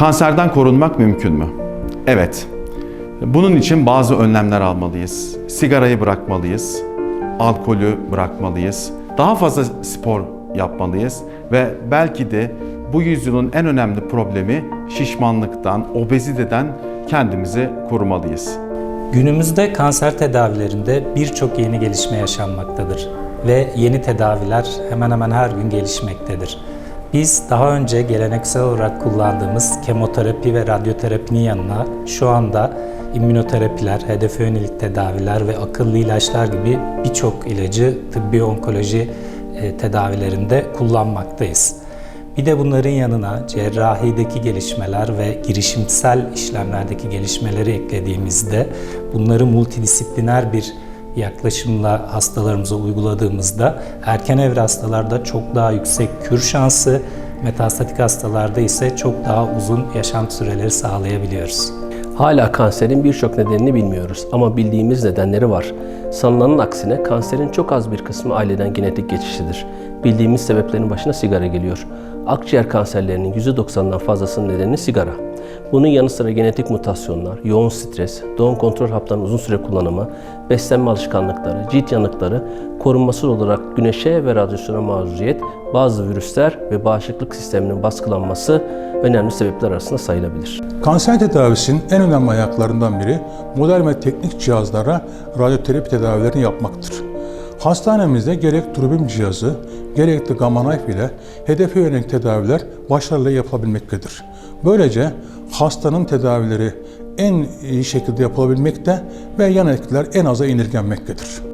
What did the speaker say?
Kanserden korunmak mümkün mü? Evet. Bunun için bazı önlemler almalıyız. Sigarayı bırakmalıyız. Alkolü bırakmalıyız. Daha fazla spor yapmalıyız ve belki de bu yüzyılın en önemli problemi şişmanlıktan, obeziteden kendimizi korumalıyız. Günümüzde kanser tedavilerinde birçok yeni gelişme yaşanmaktadır ve yeni tedaviler hemen hemen her gün gelişmektedir. Biz daha önce geleneksel olarak kullandığımız kemoterapi ve radyoterapinin yanına şu anda immünoterapiler, hedefe yönelik tedaviler ve akıllı ilaçlar gibi birçok ilacı tıbbi onkoloji e, tedavilerinde kullanmaktayız. Bir de bunların yanına cerrahideki gelişmeler ve girişimsel işlemlerdeki gelişmeleri eklediğimizde bunları multidisipliner bir yaklaşımla hastalarımıza uyguladığımızda erken evre hastalarda çok daha yüksek kür şansı, metastatik hastalarda ise çok daha uzun yaşam süreleri sağlayabiliyoruz. Hala kanserin birçok nedenini bilmiyoruz ama bildiğimiz nedenleri var. Sanılanın aksine kanserin çok az bir kısmı aileden genetik geçişlidir. Bildiğimiz sebeplerin başına sigara geliyor. Akciğer kanserlerinin %90'dan fazlasının nedeni sigara. Bunun yanı sıra genetik mutasyonlar, yoğun stres, doğum kontrol haplarının uzun süre kullanımı, beslenme alışkanlıkları, cilt yanıkları, korunmasız olarak güneşe ve radyasyona maruziyet, bazı virüsler ve bağışıklık sisteminin baskılanması önemli sebepler arasında sayılabilir. Kanser tedavisinin en önemli ayaklarından biri modern ve teknik cihazlara radyoterapi tedavilerini yapmaktır. Hastanemizde gerek trubim cihazı, gerek de gamma knife ile hedefe yönelik tedaviler başarıyla yapılabilmektedir. Böylece hastanın tedavileri en iyi şekilde yapılabilmekte ve yan etkiler en aza indirgenmektedir.